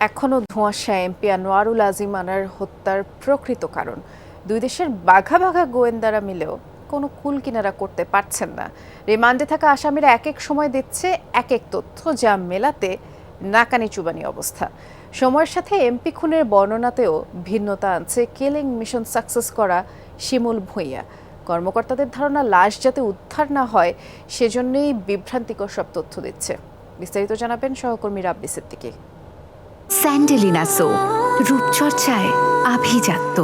এখনও ধোঁয়াশা এমপি আনোয়ারুল আজিম আনার হত্যার প্রকৃত কারণ। দুই দেশের বাঘা বাঘা গোয়েন্দারা মিলেও কোনো কুল কিনারা করতে পারছেন না। রিমান্ডে থাকা আসামিরা এক এক সময় দিচ্ছে এক এক তথ্য যা মেলাতে নাকানি চুবানি অবস্থা। সময়ের সাথে এমপি খুনের বর্ণনাতেও ভিন্নতা আনছে কেলিং মিশন সাকসেস করা শিমুল ভূঁইয়া। কর্মকর্তাদের ধারণা, লাশ যাতে উদ্ধার না হয়, সেজন্যই বিভ্রান্তিকর সব তথ্য দিচ্ছে। বিস্তারিত জানাবেন সহকর্মী রাব্বি সিদ্দিকী। স্যান্ডেলিনা সো রূপচর্চায় আভিজাত্য।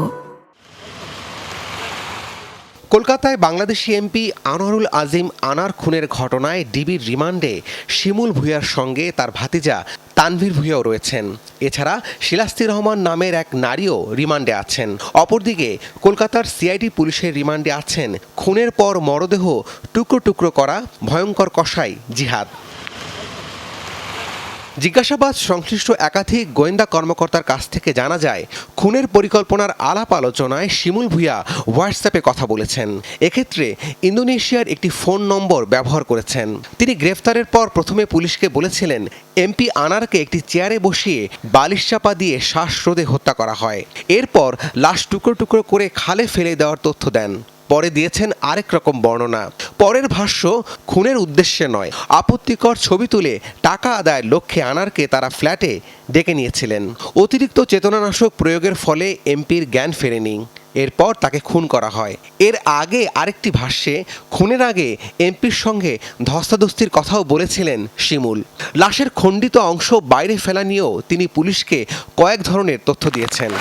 কলকাতায় বাংলাদেশি এমপি আনোয়ারুল আজিম আনার খুনের ঘটনায় ডিবির রিমান্ডে শিমুল ভুঁইয়ার সঙ্গে তার ভাতিজা তানভীর ভুঁইয়াও রয়েছেন। এছাড়া শিলাস্তি রহমান নামের এক নারীও রিমান্ডে আছেন। অপরদিকে কলকাতার সিআইডি পুলিশের রিমান্ডে আছেন খুনের পর মরদেহ টুকরো টুকরো করা ভয়ঙ্কর কসাই জিহাদ। জিজ্ঞাসাবাদ সংশ্লিষ্ট একাধিক গোয়েন্দা কর্মকর্তার কাছ থেকে জানা যায়, খুনের পরিকল্পনার আলাপ আলোচনায় শিমুল ভুঁইয়া হোয়াটসঅ্যাপে কথা বলেছেন। এক্ষেত্রে ইন্দোনেশিয়ার একটি ফোন নম্বর ব্যবহার করেছেন। তিনি গ্রেফতারের পর প্রথমে পুলিশকে বলেছিলেন, এমপি আনারকে একটি চেয়ারে বসিয়ে বালিশ চাপা দিয়ে শ্বাসরোধে হত্যা করা হয়। এরপর লাশ টুকরো টুকরো করে খালে ফেলে দেওয়ার তথ্য দেন। পরে দিয়েছেন আরেক রকম বর্ণনা। পরের ভাষ্য খুনের উদ্দেশ্যে নয়। আপত্তিকর ছবি তুলে টাকা আদায়ের লক্ষ্যে আনারকে তারা ফ্ল্যাটে ডেকে নিয়েছিলেন। অতিরিক্ত চেতনানাশক প্রয়োগের ফলে এমপির জ্ঞান ফেরেনি। এরপর তাকে খুন করা হয়। এর আগে আরেকটি ভাষ্যে খুনের আগে এমপির সঙ্গে ধস্তাধস্তির কথাও বলেছিলেন শিমুল। লাশের খণ্ডিত অংশ বাইরে ফেলা নিয়েও তিনি পুলিশকে কয়েক ধরনের তথ্য দিয়েছেন।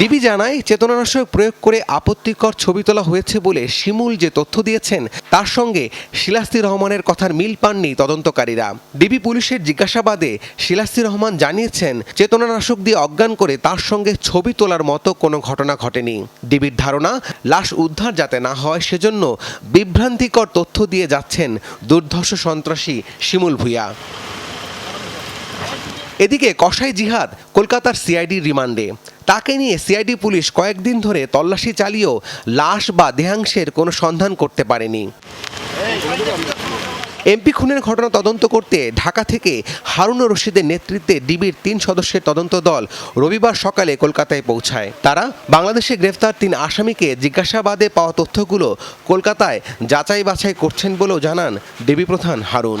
ডিবি জানায়, চেতনানাশক প্রয়োগ করে আপত্তিকর ছবি তোলা হয়েছে বলে শিমুল যে তথ্য দিয়েছেন, তার সঙ্গে শিলাস্তি রহমানের কথার মিল পাননি তদন্তকারীরা। ডিবি পুলিশের জিজ্ঞাসাবাদে শিলাস্তি রহমান জানিয়েছেন, চেতনানাশক দিয়ে অজ্ঞান করে তার সঙ্গে ছবি তোলার মতো কোনো ঘটনা ঘটেনি। ডিবির ধারণা, লাশ উদ্ধার যাতে না হয় সেজন্য বিভ্রান্তিকর তথ্য দিয়ে যাচ্ছেন দুর্ধর্ষ সন্ত্রাসী শিমুল ভূঁইয়া। এদিকে কসাই জিহাদ কলকাতার সিআইডি রিমান্ডে। তাকে নিয়ে সিআইডি পুলিশ কয়েকদিন ধরে তল্লাশি চালিয়েও লাশ বা দেহাংশের কোনো সন্ধান করতে পারেনি। এমপি খুনের ঘটনা তদন্ত করতে ঢাকা থেকে হারুন রশিদের নেতৃত্বে ডিবির তিন সদস্যের তদন্ত দল রবিবার সকালে কলকাতায় পৌঁছায়। তারা বাংলাদেশে গ্রেফতার তিন আসামিকে জিজ্ঞাসাবাদে পাওয়া তথ্যগুলো কলকাতায় যাচাই বাছাই করছেন বলেও জানান ডিবি প্রধান হারুন।